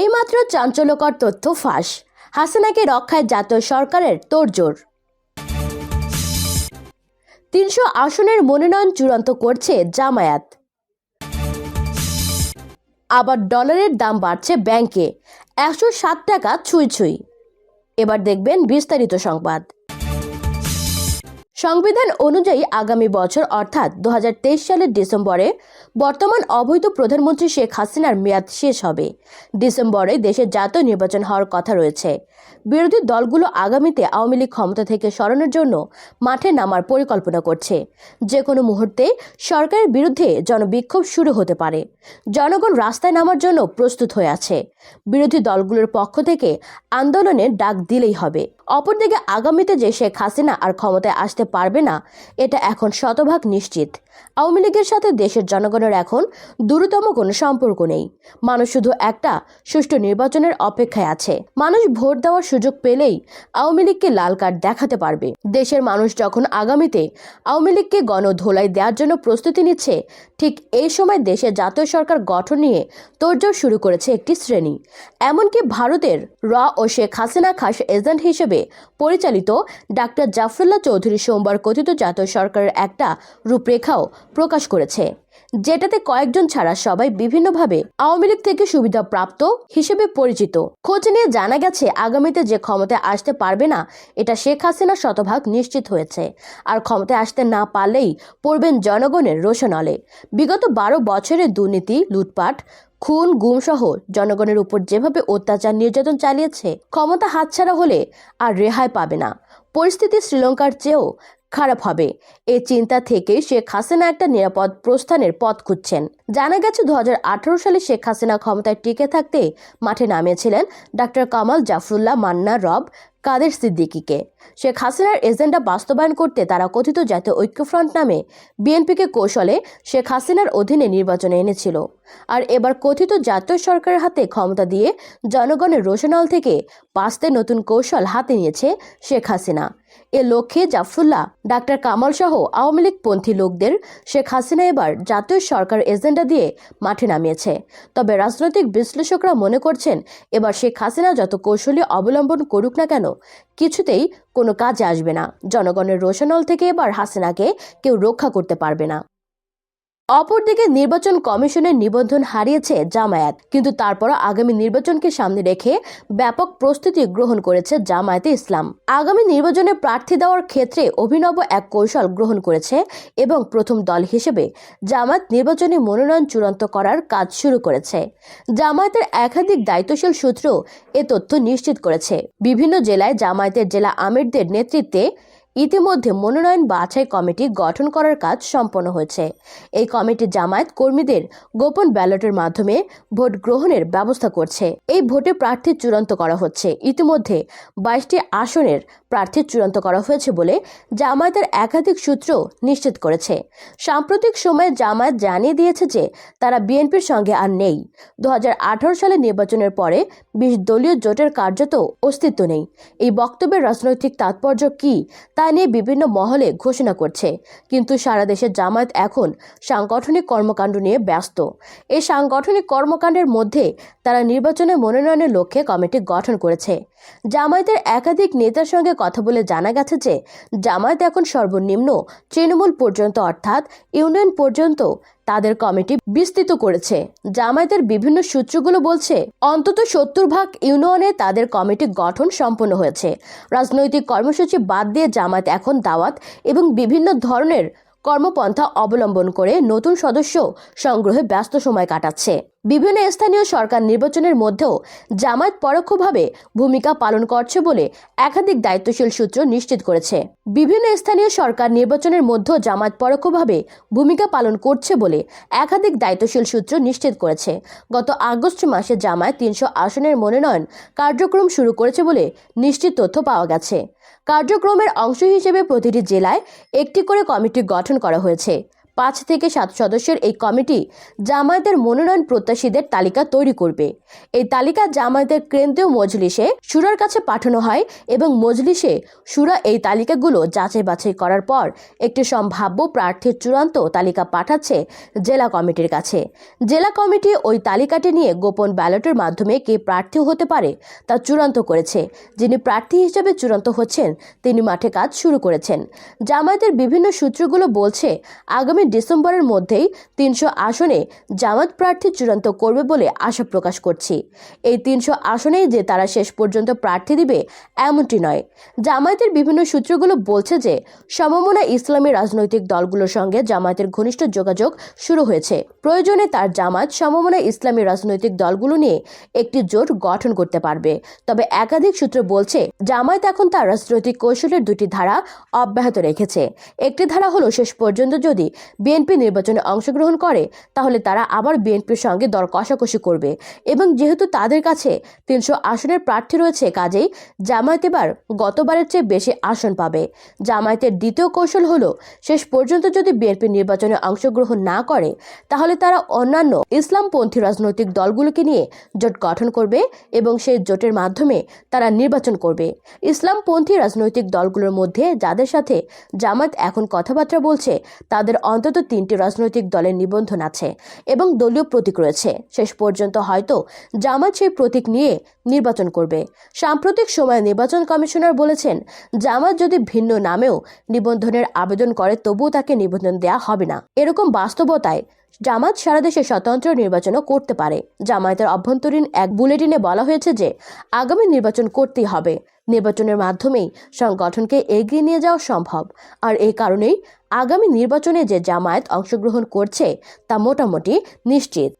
এইমাত্র চাঞ্চল্যকর তথ্য ফাঁস। হাসিনাকে রক্ষায় জাতীয় সরকারের তোড়জোড়। তিনশো আসনের মনোনয়ন চূড়ান্ত করছে জামায়াত। আবার ডলারের দাম বাড়ছে ব্যাংকে। একশো সাত টাকা ছুঁই ছুঁই। এবার দেখবেন বিস্তারিত সংবাদ। সংবিধান অনুযায়ী আগামী বছর, অর্থাৎ দু হাজার তেইশ সালের ডিসেম্বরে, বর্তমান অবৈধ প্রধানমন্ত্রী শেখ হাসিনার মেয়াদ শেষ হবে। ডিসেম্বরে দেশের জাতীয় নির্বাচন হওয়ার কথা রয়েছে। বিরোধী দলগুলো আগামীতে আওয়ামী লীগ ক্ষমতা থেকে সরানোর জন্য মাঠে নামার পরিকল্পনা করছে। যে কোনো মুহূর্তে সরকারের বিরুদ্ধে জনবিক্ষোভ শুরু হতে পারে। জনগণ রাস্তায় নামার জন্য প্রস্তুত হয়ে আছে। বিরোধী দলগুলোর পক্ষ থেকে আন্দোলনের ডাক দিলেই হবে। অপরদিকে আগামীতে যে শেখ হাসিনা আর ক্ষমতায় আসতে পারবে না, এটা এখন শতভাগ নিশ্চিত। আওয়ামী লীগের সাথে দেশের জনগণের এখন দূরতম কোনো সম্পর্ক নেই। মানুষ শুধু একটা সুষ্ঠু নির্বাচনের অপেক্ষায় আছে। মানুষ ভোট দেওয়ার সুযোগ পেলেই আওয়ামী লীগকে লাল কার্ড দেখাতে পারবে। দেশের মানুষ যখন আগামীতে আওয়ামী লীগকে গণধোলাই দেওয়ার জন্য প্রস্তুতি নিচ্ছে, ঠিক এই সময় দেশে জাতীয় সরকার গঠন নিয়ে তোড়জোড় শুরু করেছে একটি শ্রেণি। এমনকি ভারতের র ও শেখ হাসিনা খাস এজেন্ট হিসেবে পরিচালিত ডাক্তার জাফরুল্লাহ চৌধুরী সোমবার কথিত জাতীয় সরকারের একটা রূপরেখাও প্রকাশ করেছে, যেটাতে কয়েকজন ছাড়া সবাই বিভিন্নভাবে আওয়ামী লীগ থেকে সুবিধা প্রাপ্ত হিসেবে পরিচিত। খোঁজ নিয়ে জানা গেছে, আগামীতে যে ক্ষমতায় আসতে পারবে না, এটা শেখ হাসিনা শতভাগ নিশ্চিত হয়েছে। আর ক্ষমতায় আসতে না পারলেই পড়বেন জনগণের রোশনলে বিগত বারো বছরের দুর্নীতি, লুটপাট, খুন গুম সহ জনগণের উপর যেভাবে অত্যাচার নির্যাতন চালিয়েছে, ক্ষমতা হাতছাড়া হলে আর রেহাই পাবে না। পরিস্থিতি শ্রীলঙ্কার চেয়েও খারাপ হবে। এ চিন্তা থেকে শেখ হাসিনা একটা নিরাপদ প্রস্থানের পথ খুঁজছেন। জানা গেছে, দু হাজার আঠারো সালে শেখ হাসিনা ক্ষমতায় টিকে থাকতে মাঠে নামিয়েছিলেন ডাক্তার কামাল জাফরুল্লাহ, মান্না, রব কাদের সিদ্দিকিকে? শেখ হাসিনার এজেন্ডা বাস্তবায়ন করতে তারা কথিত জাতীয় ঐক্যফ্রন্ট নামে বিএনপিকে কৌশলে শেখ হাসিনার অধীনে নির্বাচনে এনেছিল। আর এবার কথিত জাতীয় সরকারের হাতে ক্ষমতা দিয়ে জনগণের রোশনাল থেকে বাঁচতে নতুন কৌশল হাতে নিয়েছে শেখ হাসিনা। এ লক্ষ্যে জাফরুল্লাহ, ডাক্তার কামাল সহ আওয়ামী লীগপন্থী লোকদের শেখ হাসিনা এবার জাতীয় সরকার এজেন্ডা দিয়ে মাঠে নামিয়েছে। তবে রাজনৈতিক বিশ্লেষকরা মনে করছেন, এবার শেখ হাসিনা যত কৌশলী অবলম্বন করুক না কেন, কিছুতেই কোনো কাজে আসবে না। জনগণের রোশনল থেকে এবার হাসিনাকে কেউ রক্ষা করতে পারবে না। অপরদিকে নির্বাচন কমিশনের নিবন্ধন হারিয়েছে জামায়াত, কিন্তু তারপরও আগামী নির্বাচনকে সামনে রেখে ব্যাপক প্রস্তুতি গ্রহণ করেছে জামায়াতে ইসলাম। আগামী নির্বাচনে প্রার্থী দেওয়ার ক্ষেত্রে অভিনব এক কৌশল গ্রহণ করেছে এবং প্রথম দল হিসেবে জামায়াত নির্বাচনী মনোনয়ন চূড়ান্ত করার কাজ শুরু করেছে। জামায়াতের একাধিক দায়িত্বশীল সূত্র এ তথ্য নিশ্চিত করেছে। বিভিন্ন জেলায় জামায়াতের জেলা আমিরদের নেতৃত্বে ইতিমধ্যে মনোনয়ন বাছাই কমিটি গঠন করার কাজ সম্পন্ন হয়েছে। এই কমিটি জামায়াত কর্মীদের গোপন ব্যালটের মাধ্যমে ভোট গ্রহণের ব্যবস্থা করছে। এই ভোটে প্রার্থী চূড়ান্ত করা হচ্ছে। ইতিমধ্যে বাইশটি আসনের প্রার্থী চূড়ান্ত করা হয়েছে বলে জামায়াতের একাধিক সূত্র নিশ্চিত করেছে। সাম্প্রতিক সময়ে জামায়াত জানিয়ে দিয়েছে যে তারা বিএনপির সঙ্গে আর নেই। দু হাজার সালে নির্বাচনের পরে বিশ দলীয় জোটের কার্যত অস্তিত্ব নেই। এই বক্তব্যের রাজনৈতিক তাৎপর্য কি তা নিয়ে বিভিন্ন মহলে ঘোষণা করছে। কিন্তু সারা দেশের জামায়াত এখন সাংগঠনিক কর্মকাণ্ড নিয়ে ব্যস্ত। এই সাংগঠনিক কর্মকাণ্ডের মধ্যে তারা নির্বাচনে মনোনয়নের লক্ষ্যে কমিটি গঠন করেছে। জামায়াতের একাধিক নেতার সঙ্গে কথা বলে জানা গেছে যে, জামায়াত এখন সর্বনিম্ন তৃণমূল পর্যন্ত অর্থাৎ ইউনিয়ন পর্যন্ত তাদের কমিটি বিস্তৃত করেছে। জামায়াতের বিভিন্ন সূত্রগুলো বলছে, অন্তত সত্তর ভাগ ইউনিয়নে তাদের কমিটি গঠন সম্পন্ন হয়েছে। রাজনৈতিক কর্মসূচি বাদ দিয়ে জামায়াত এখন দাওয়াত এবং বিভিন্ন ধরনের কর্মপন্থা অবলম্বন করে নতুন সদস্য সংগ্রহে ব্যস্ত সময় কাটাচ্ছে। বিভিন্ন স্থানীয় সরকার নির্বাচনের মধ্যেও জামায়াত পরোক্ষভাবে ভূমিকা পালন করছে বলে একাধিক দায়িত্বশীল সূত্র নিশ্চিত করেছে। বিভিন্ন স্থানীয় সরকার নির্বাচনের মধ্যেও জামায়াত পরোক্ষভাবে ভূমিকা পালন করছে বলে একাধিক দায়িত্বশীল সূত্র নিশ্চিত করেছে। গত আগস্ট মাসে জামায়াত তিনশো আসনের মনোনয়ন কার্যক্রম শুরু করেছে বলে নিশ্চিত তথ্য পাওয়া গেছে। কার্যক্রমের অংশ হিসেবে প্রতিটি জেলায় একটি করে কমিটি গঠন করা হয়েছে। পাঁচ থেকে সাত সদস্যের এই কমিটি জামায়াতের মনোনয়ন প্রত্যাশীদের তালিকা তৈরি করবে। এই তালিকা জামায়াতের কেন্দ্রীয় মজলিসে সুরার কাছে পাঠানো হয় এবং মজলিসে সুরা এই তালিকাগুলো যাচাই বাছাই করার পর একটি সম্ভাব্য প্রার্থীর চূড়ান্ত তালিকা পাঠাচ্ছে জেলা কমিটির কাছে। জেলা কমিটি ওই তালিকাটি নিয়ে গোপন ব্যালটের মাধ্যমে কে প্রার্থী হতে পারে তা চূড়ান্ত করেছে। যিনি প্রার্থী হিসেবে চূড়ান্ত হচ্ছেন, তিনি মাঠে কাজ শুরু করেছেন। জামায়াতের বিভিন্ন সূত্রগুলো বলছে, আগামী ডিসেম্বরের মধ্যেই তিনশো আসনে জামাত প্রার্থী চূড়ান্ত করবে বলে আশা প্রকাশ করছি। এই তিনশো আসনেই যে তারা শেষ পর্যন্ত প্রার্থী দিবে এমনটি নয়। জামায়াতের বিভিন্ন সূত্রগুলো বলছে যে সমমনা ইসলামী রাজনৈতিক দলগুলোর সঙ্গে জামায়াতের ঘনিষ্ঠ যোগাযোগ শুরু হয়েছে। প্রয়োজনে তার জামায়াত সমমনা ইসলামী রাজনৈতিক দলগুলো নিয়ে একটি জোট গঠন করতে পারবে। তবে একাধিক সূত্র বলছে, জামায়াত এখন তার রাজনৈতিক কৌশলের দুটি ধারা অব্যাহত রেখেছে। একটি ধারা হলো শেষ পর্যন্ত যদি বিএনপি নির্বাচনে অংশগ্রহণ করে, তাহলে তারা আবার বিএনপির সঙ্গে দর কষাকষি করবে। এবং যেহেতু তাদের কাছে তিনশো আসনের প্রার্থী রয়েছে কাজেই, জামায়াত এবার গতবারের চেয়ে বেশি আসন পাবে। জামায়াতের দ্বিতীয় কৌশল হলো, শেষ পর্যন্ত যদি বিএনপি নির্বাচনে অংশগ্রহণ না করে, তাহলে তারা অন্যান্য ইসলামপন্থী রাজনৈতিক দলগুলোকে নিয়ে জোট গঠন করবে এবং সেই জোটের মাধ্যমে তারা নির্বাচন করবে। ইসলামপন্থী রাজনৈতিক দলগুলোর মধ্যে যাদের সাথে জামাত এখন কথাবার্তা বলছে, তাদের অন্তত তিনটি রাজনৈতিক দলের নিবন্ধন আছে এবং দলীয় প্রতীক রয়েছে। শেষ পর্যন্ত হয়তো জামাত সেই প্রতীক নিয়ে নির্বাচন করবে। সাম্প্রতিক সময়ে নির্বাচন কমিশনার বলেছেন, জামাত যদি ভিন্ন নামেও নিবন্ধনের আবেদন করে, তবুও তাকে নিবন্ধন দেওয়া হবে না। এরকম বাস্তবতায় জামাত সারা দেশে স্বতন্ত্র নির্বাচনও করতে পারে। জামায়াতের অভ্যন্তরীণ এক বুলেটিনে বলা হয়েছে যে, আগামী নির্বাচন করতেই হবে। নির্বাচনের মাধ্যমেই সংগঠনকে এগিয়ে নিয়ে যাওয়া সম্ভব। আর এই কারণেই আগামী নির্বাচনে যে জামায়াত অংশগ্রহণ করছে, তা মোটামুটি নিশ্চিত।